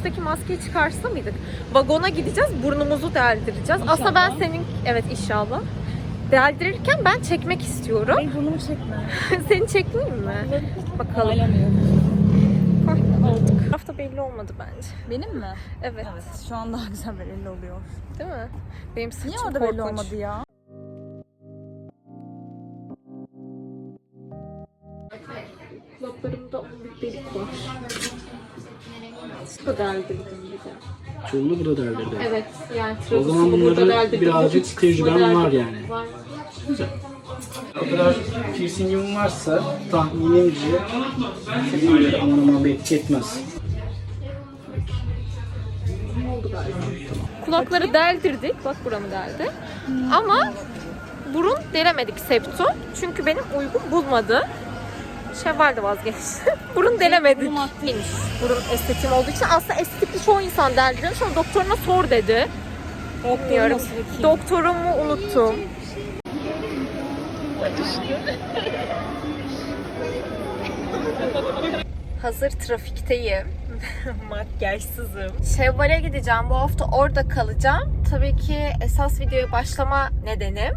yüzümüzdeki maskeyi çıkarsa mıydık? Vagona gideceğiz, burnumuzu deldireceğiz. Aslında ben senin, evet inşallah. Deldirirken ben çekmek istiyorum. Benim burnumu çekme. Seni çekmeyeyim mi? Bakalım. Aldık. Hafta belli olmadı bence. Benim mi? Evet. Evet. Şu an daha güzel belli oluyor. Değil mi? Benim saçım Niye orada korkunç. belli olmadı ya? Bu da deldirdim bir de. Çoğunu burada derlerdi. Evet yani O trabzonu zaman burada bunları deldirdim. birazcık kısmı tecrüben deldirdim. var yani. Var. Güzel. O kadar piercingim varsa tahminimce senin anlamama bir etki etmez. Kulakları deldirdik. Bak buramı deldi. Ama burun delemedik septum. Çünkü benim uygun bulmadı. Şevval de vazgeçti. burun delemedik. Burun haklıymış. Burun estetiğim olduğu için aslında estetikli çoğu insan deldiriyor. Sonra doktoruna sor dedi. Bilmiyorum. Doktorumu unuttum. Hazır trafikteyim. Makyajsızım. Şevval'e gideceğim. Bu hafta orada kalacağım. Tabii ki esas videoya başlama nedenim.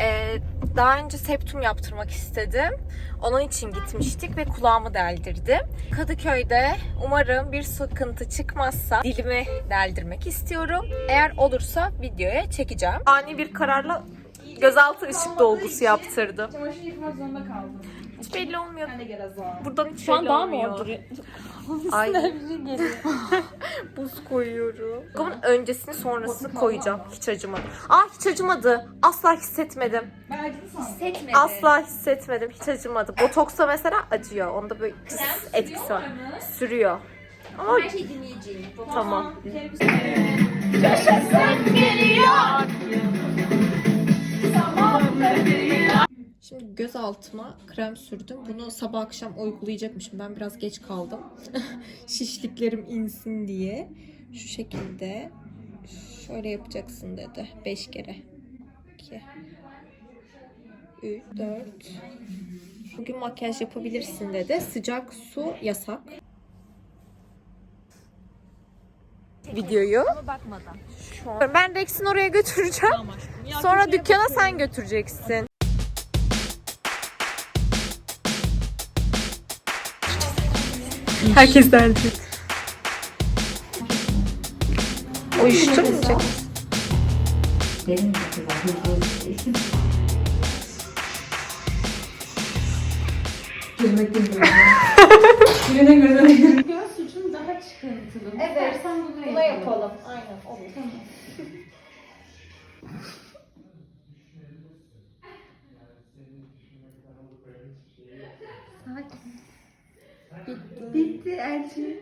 Ee, daha önce septum yaptırmak istedim. Onun için gitmiştik ve kulağımı deldirdim. Kadıköy'de umarım bir sıkıntı çıkmazsa dilimi deldirmek istiyorum. Eğer olursa videoya çekeceğim. Ani bir kararla gözaltı ışık dolgusu yaptırdım. Çamaşır yıkamak zorunda kaldım. Hiç belli olmuyor. Var. Buradan hiç Şu an belli daha mı olmuyor. oldu? Ay. biri geliyor. Buz koyuyorum. Bunun öncesini sonrasını koyacağım. Hiç acımadı. Aa hiç acımadı. Asla hissetmedim. Hissetmedi. Asla hissetmedim. Hiç acımadı. Botoksa mesela acıyor. Onda böyle pis etkisi var. Sürüyor. Ama Her şeyi dinleyeceğim. tamam. Şimdi göz altıma krem sürdüm. Bunu sabah akşam uygulayacakmışım. Ben biraz geç kaldım. Şişliklerim insin diye. Şu şekilde şöyle yapacaksın dedi. 5 kere. 2 3 4 Bugün makyaj yapabilirsin dedi. Sıcak su yasak. Videoyu. Bakmadan. Ben Rex'in oraya götüreceğim. Sonra dükkana sen götüreceksin. Herkes derdi. Uyuşturmayacak. Göz ucum daha çıkıntılı. Evet. İstersen bunu yapalım. yapalım. Aynen olur. Bitti Elçin.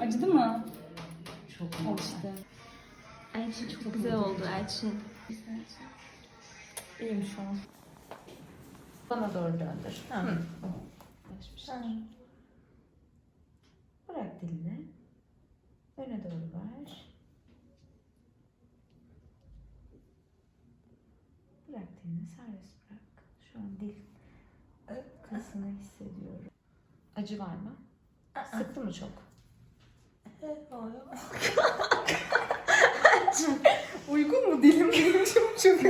Acıdı mı? Çok işte. Elçin çok, güzel oldu Elçin. İyiyim şu an. Bana doğru döndür. Ha. Bırak dilini. Öne doğru ver. Bırak dilini serbest bırak. Şu an dil kasını hissediyorum. Acı var mı? Sıktı mı çok? Uygun mu dilim dilim çok çok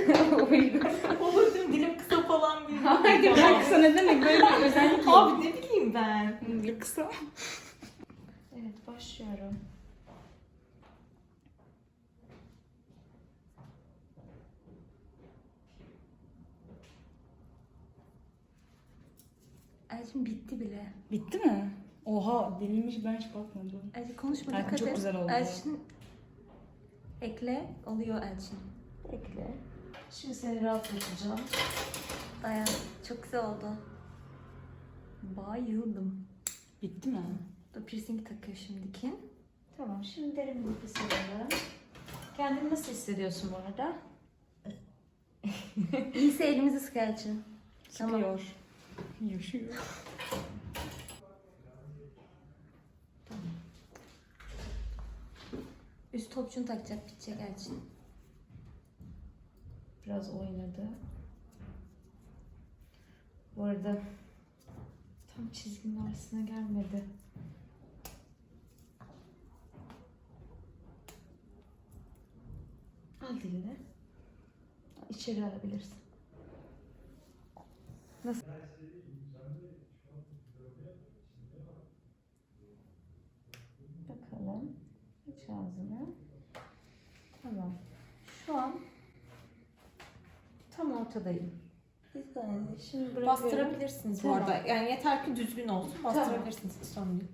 Uygun. Olur değil mi? Dilim kısa falan değil. Haydi bırak sana ne demek böyle bir özellik yok. Abi ne bileyim ben. Dilim kısa. Evet başlıyorum. Elçin bitti bile. Bitti mi? Oha deliymiş ben hiç bakmadım. Elçin konuşma Elçin dikkat çok et. güzel oldu. Elçin ekle oluyor Elçin. Ekle. Şimdi seni rahatlatacağım. Dayan. Çok güzel oldu. Bayıldım. Bitti mi? Dur piercing takıyor şimdiki. Tamam şimdi derin bir nefes alalım. Kendini nasıl hissediyorsun bu arada? İyiyse elimizi sık Elçin. Tamam. Yaşıyor. Tamam. Üst topçunu takacak bitecek Elçin. Biraz oynadı. Bu arada tam çizginin arasına gelmedi. Al dilini. İçeri alabilirsin. Nasıl? Bakalım. Aç ağzını. Tamam. Şu an tam ortadayım. Saniye. Şimdi bırakıyorum. Bastırabilirsiniz bu Tamam. arada. Yani yeter ki düzgün olsun. Bastırabilirsiniz. Hiç sorun değil.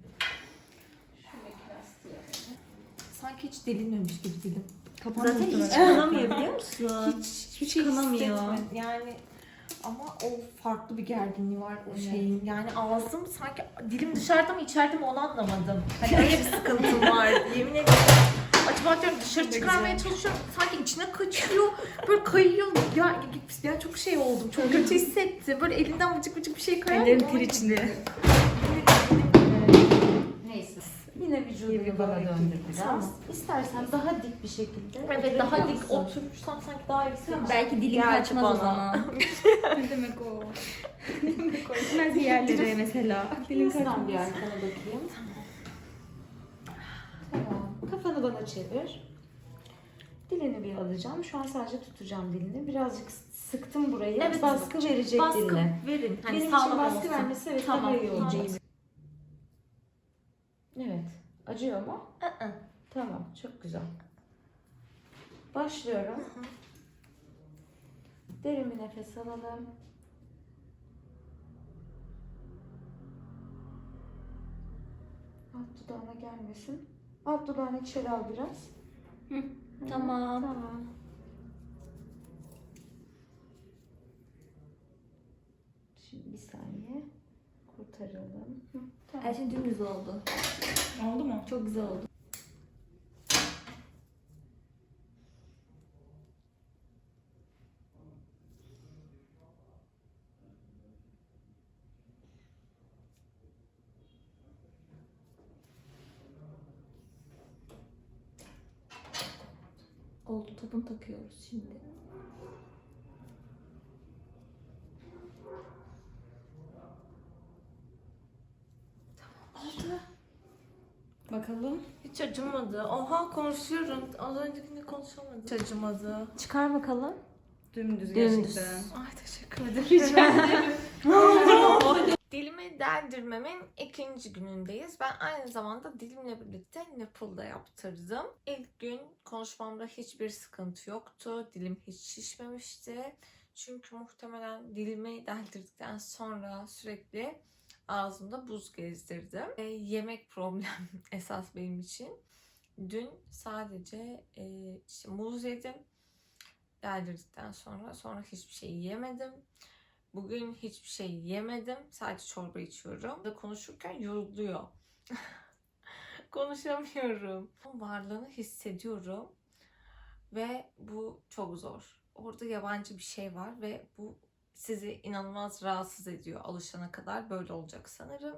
Sanki hiç delinmemiş gibi dilim. Zaten hiç kanamıyor biliyor musun? Hiç, hiç kanamıyor. hissetmedim. Yani ama o farklı bir gerginliği var o şeyin. Yani ağzım sanki dilim dışarıda mı içeride mi onu anlamadım. Hani öyle bir sıkıntım var. Yemin ederim. Acaba diyorum dışarı çıkarmaya çalışıyorum. Sanki içine kaçıyor. Böyle kayıyor. Ya, ya çok şey oldum. Çok kötü hissettim. Böyle elinden vıcık vıcık bir şey kayar. Ellerim Onun gibi. Yine vücudunu bana döndür biraz. Tamam. İstersen daha dik bir şekilde. Evet daha dik misin? oturmuşsam sanki daha iyi hissediyorum. Belki dilim kaçmaz o bana. zaman. ne demek o? Ne demek o? Gitmez yerlere mesela. Dilim kaçmaz. bir arkana bakayım. Tamam. Kafanı bana çevir. Dilini bir alacağım. Şu an sadece tutacağım dilini. Birazcık sıktım burayı. Evet, baskı verecek Baskı diline. verin. Hani Benim için sağlam baskı olsun. vermesi evet Tamam, daha iyi tamam. olacak. Evet. Acıyor mu? Aa. Tamam. Çok güzel. Başlıyorum. Derin bir nefes alalım. Alt dudağına gelmesin. Alt dudağını içeri al biraz. Hı, Tamam. Tamam. Şimdi bir saniye. Kurtaralım. Her şey dümdüz oldu. Oldu mu? Çok güzel oldu. Oldu tadını takıyoruz şimdi. Bakalım. Hiç acımadı. Oha konuşuyorum. Az öncekinde konuşamadım. Hiç acımadı. Çıkar bakalım. Dümdüz, Dümdüz. gerçekten. Ay teşekkür ederim. Dilimi deldirmemin ikinci günündeyiz. Ben aynı zamanda dilimle birlikte nipple da yaptırdım. İlk gün konuşmamda hiçbir sıkıntı yoktu. Dilim hiç şişmemişti. Çünkü muhtemelen dilimi deldirdikten sonra sürekli ağzımda buz gezdirdim. E, yemek problem esas benim için. Dün sadece e, işte muz yedim. Deldirdikten sonra sonra hiçbir şey yemedim. Bugün hiçbir şey yemedim. Sadece çorba içiyorum. Ve konuşurken yoruluyor. Konuşamıyorum. Varlığını hissediyorum. Ve bu çok zor. Orada yabancı bir şey var ve bu sizi inanılmaz rahatsız ediyor alışana kadar. Böyle olacak sanırım.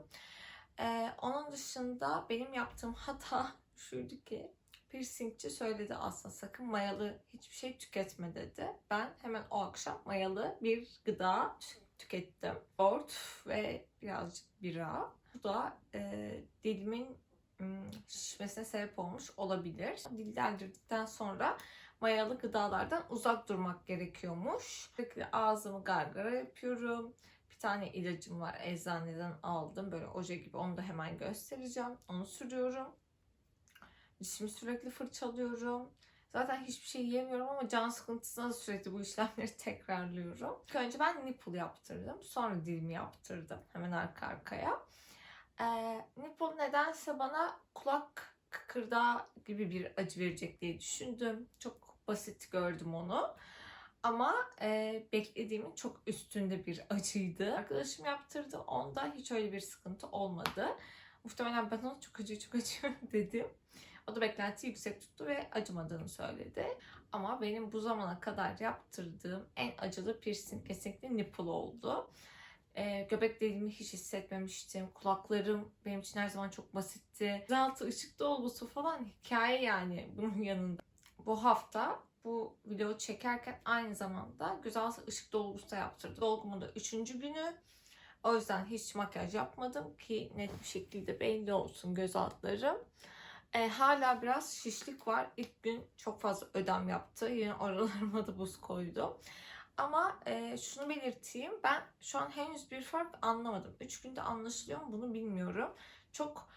Ee, onun dışında benim yaptığım hata şuydu ki piercingçi söyledi aslında sakın mayalı hiçbir şey tüketme dedi. Ben hemen o akşam mayalı bir gıda tü- tükettim. Yoğurt ve birazcık bira. Bu da e, dilimin şişmesine sebep olmuş olabilir. Dil deldirdikten sonra mayalı gıdalardan uzak durmak gerekiyormuş. Sürekli ağzımı gargara yapıyorum. Bir tane ilacım var eczaneden aldım. Böyle oje gibi onu da hemen göstereceğim. Onu sürüyorum. Dişimi sürekli fırçalıyorum. Zaten hiçbir şey yemiyorum ama can sıkıntısına sürekli bu işlemleri tekrarlıyorum. İlk önce ben nipple yaptırdım. Sonra dilimi yaptırdım. Hemen arka arkaya. Ee, nipple nedense bana kulak kıkırdağı gibi bir acı verecek diye düşündüm. Çok basit gördüm onu. Ama e, beklediğimin çok üstünde bir acıydı. Arkadaşım yaptırdı. Onda hiç öyle bir sıkıntı olmadı. Muhtemelen ben ona çok acıyor çok acıyor dedim. O da beklenti yüksek tuttu ve acımadığını söyledi. Ama benim bu zamana kadar yaptırdığım en acılı piercing kesinlikle nipple oldu. Ee, göbek deliğimi hiç hissetmemiştim. Kulaklarım benim için her zaman çok basitti. Gözaltı ışık dolgusu falan hikaye yani bunun yanında. Bu hafta bu video çekerken aynı zamanda gözaltı ışık dolgusu da yaptırdım. Dolgumun da üçüncü günü. O yüzden hiç makyaj yapmadım ki net bir şekilde belli olsun göz altlarım. E, hala biraz şişlik var. İlk gün çok fazla ödem yaptı. Yine oralarıma da buz koydu. Ama e, şunu belirteyim. Ben şu an henüz bir fark anlamadım. 3 günde anlaşılıyor mu bunu bilmiyorum. Çok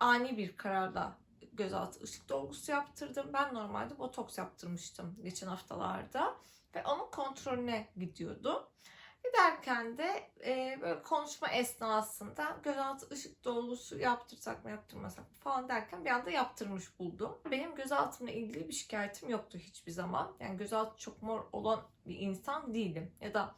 ani bir kararla gözaltı ışık dolgusu yaptırdım. Ben normalde botoks yaptırmıştım geçen haftalarda. Ve onun kontrolüne gidiyordum. Giderken de e, böyle konuşma esnasında gözaltı ışık dolgusu yaptırsak mı yaptırmasak mı falan derken bir anda yaptırmış buldum. Benim gözaltımla ilgili bir şikayetim yoktu hiçbir zaman. Yani gözaltı çok mor olan bir insan değilim. Ya da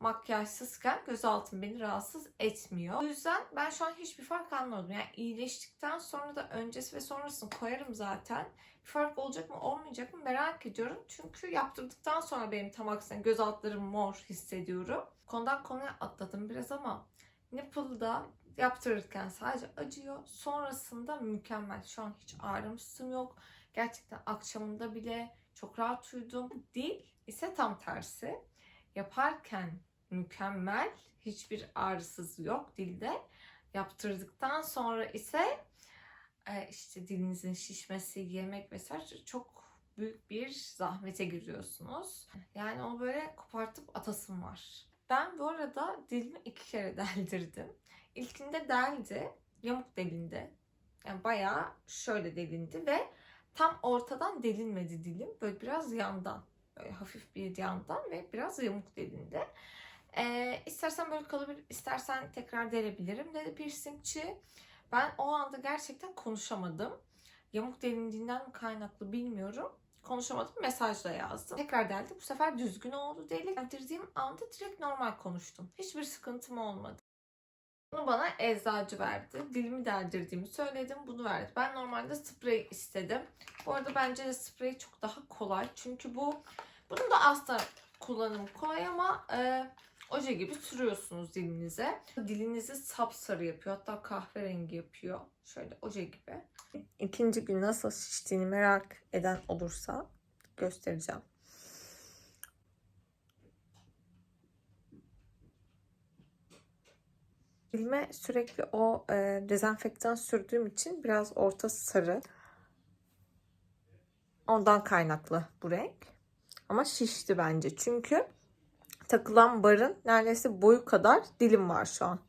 makyajsızken gözaltım beni rahatsız etmiyor. O yüzden ben şu an hiçbir fark anlamadım. Yani iyileştikten sonra da öncesi ve sonrasını koyarım zaten. Bir fark olacak mı olmayacak mı merak ediyorum. Çünkü yaptırdıktan sonra benim tam aksine göz altlarım mor hissediyorum. Konudan konuya atladım biraz ama nipple'da yaptırırken sadece acıyor. Sonrasında mükemmel. Şu an hiç ağrımışsım yok. Gerçekten akşamında bile çok rahat uyudum. Dil ise tam tersi. Yaparken mükemmel. Hiçbir ağrısız yok dilde. Yaptırdıktan sonra ise e, işte dilinizin şişmesi, yemek vesaire çok büyük bir zahmete giriyorsunuz. Yani onu böyle kopartıp atasım var. Ben bu arada dilimi iki kere deldirdim. İlkinde deldi, yamuk delindi. Yani bayağı şöyle delindi ve tam ortadan delinmedi dilim. Böyle biraz yandan, böyle hafif bir yandan ve biraz yamuk delindi. Ee, istersen böyle kalabilir, istersen tekrar delebilirim dedi piercingçi. Ben o anda gerçekten konuşamadım. Yamuk delindiğinden mi kaynaklı bilmiyorum. Konuşamadım. Mesajla yazdım. Tekrar deldi. Bu sefer düzgün oldu delik. Deldirdiğim anda direkt normal konuştum. Hiçbir sıkıntım olmadı. Bunu bana eczacı verdi. Dilimi deldirdiğimi söyledim. Bunu verdi. Ben normalde sprey istedim. Bu arada bence de sprey çok daha kolay. Çünkü bu bunun da aslında kullanımı kolay ama e, oje gibi sürüyorsunuz dilinize. Dilinizi sapsarı yapıyor. Hatta kahverengi yapıyor. Şöyle oje gibi. İkinci gün nasıl şiştiğini merak eden olursa göstereceğim. Dilime sürekli o e, dezenfektan sürdüğüm için biraz orta sarı. Ondan kaynaklı bu renk. Ama şişti bence. Çünkü takılan barın neredeyse boyu kadar dilim var şu an.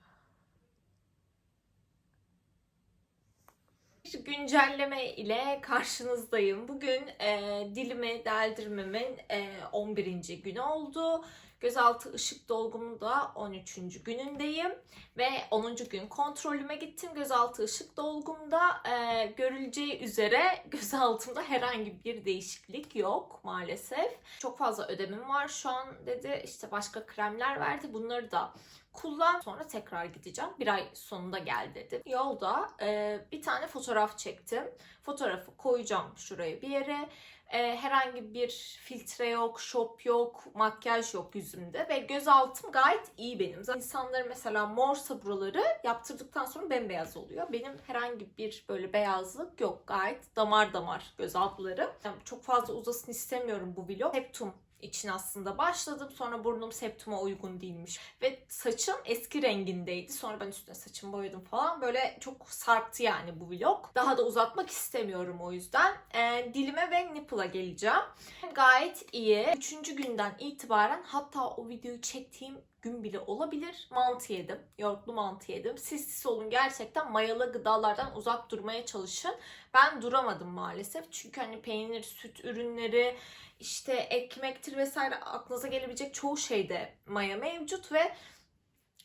Bir güncelleme ile karşınızdayım. Bugün e, dilimi deldirmemin e, 11. günü oldu. Gözaltı ışık dolgumu da 13. günündeyim. Ve 10. gün kontrolüme gittim. Gözaltı ışık dolgumda e, görüleceği üzere gözaltımda herhangi bir değişiklik yok maalesef. Çok fazla ödemim var şu an dedi. İşte başka kremler verdi. Bunları da kullan sonra tekrar gideceğim. Bir ay sonunda gel dedi. Yolda e, bir tane fotoğraf çektim. Fotoğrafı koyacağım şuraya bir yere. E, herhangi bir filtre yok, şop yok, makyaj yok yüzümde ve göz altım gayet iyi benim. Zaten insanların mesela morsa buraları yaptırdıktan sonra bembeyaz oluyor. Benim herhangi bir böyle beyazlık yok. Gayet damar damar göz altlarım. Yani çok fazla uzasın istemiyorum bu vlog. Septum için aslında başladım. Sonra burnum septuma uygun değilmiş. Ve saçım eski rengindeydi. Sonra ben üstüne saçımı boyadım falan. Böyle çok sarktı yani bu vlog. Daha da uzatmak istemiyorum o yüzden. Ee, dilime ve nipple'a geleceğim. Gayet iyi. Üçüncü günden itibaren hatta o videoyu çektiğim gün bile olabilir. Mantı yedim. Yoğurtlu mantı yedim. Siz siz olun gerçekten mayalı gıdalardan uzak durmaya çalışın. Ben duramadım maalesef. Çünkü hani peynir, süt ürünleri, işte ekmektir vesaire aklınıza gelebilecek çoğu şeyde maya mevcut ve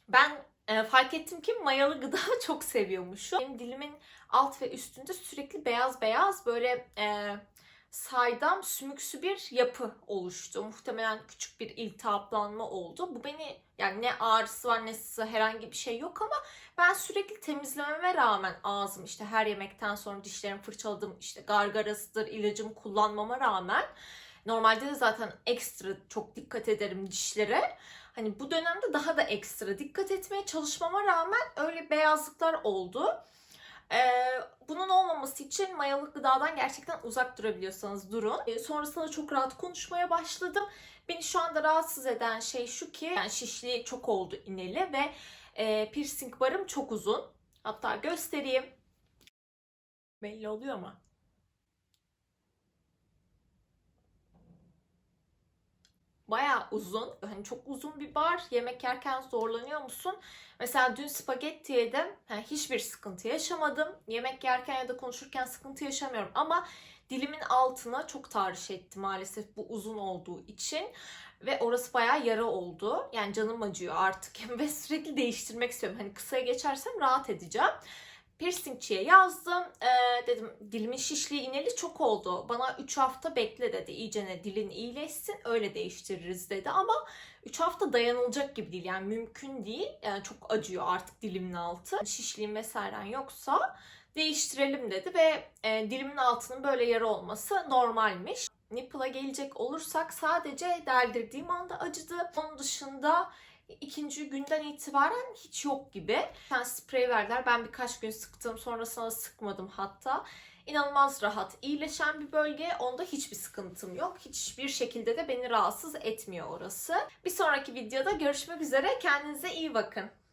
ben e, fark ettim ki mayalı gıda çok seviyormuşum. Benim dilimin alt ve üstünde sürekli beyaz beyaz böyle e, saydam sümüksü bir yapı oluştu. Muhtemelen küçük bir iltihaplanma oldu. Bu beni yani ne ağrısı var ne sızı herhangi bir şey yok ama ben sürekli temizlememe rağmen ağzım işte her yemekten sonra dişlerimi fırçaladım işte gargarasıdır ilacımı kullanmama rağmen Normalde de zaten ekstra çok dikkat ederim dişlere. Hani bu dönemde daha da ekstra dikkat etmeye çalışmama rağmen öyle beyazlıklar oldu. Ee, bunun olmaması için mayalı gıdadan gerçekten uzak durabiliyorsanız durun. Ee, sonrasında çok rahat konuşmaya başladım. Beni şu anda rahatsız eden şey şu ki yani şişliği çok oldu ineli ve e, piercing barım çok uzun. Hatta göstereyim. Belli oluyor mu? Bayağı uzun. Hani çok uzun bir bar. Yemek yerken zorlanıyor musun? Mesela dün spagetti yedim. Yani hiçbir sıkıntı yaşamadım. Yemek yerken ya da konuşurken sıkıntı yaşamıyorum. Ama dilimin altına çok tahriş etti maalesef bu uzun olduğu için. Ve orası bayağı yara oldu. Yani canım acıyor artık. Ve sürekli değiştirmek istiyorum. Hani kısaya geçersem rahat edeceğim. Piercingçiye yazdım. Ee, dedim dilimin şişliği ineli çok oldu. Bana 3 hafta bekle dedi. İyicene dilin iyileşsin öyle değiştiririz dedi. Ama 3 hafta dayanılacak gibi değil. Yani mümkün değil. Yani çok acıyor artık dilimin altı. Şişliğin vesairen yoksa değiştirelim dedi ve e, dilimin altının böyle yara olması normalmiş. Nipple'a gelecek olursak sadece deldirdiğim anda acıdı. Onun dışında ikinci günden itibaren hiç yok gibi. Sen sprey verdiler. Ben birkaç gün sıktım. Sonrasında sıkmadım hatta. İnanılmaz rahat. iyileşen bir bölge. Onda hiçbir sıkıntım yok. Hiçbir şekilde de beni rahatsız etmiyor orası. Bir sonraki videoda görüşmek üzere. Kendinize iyi bakın.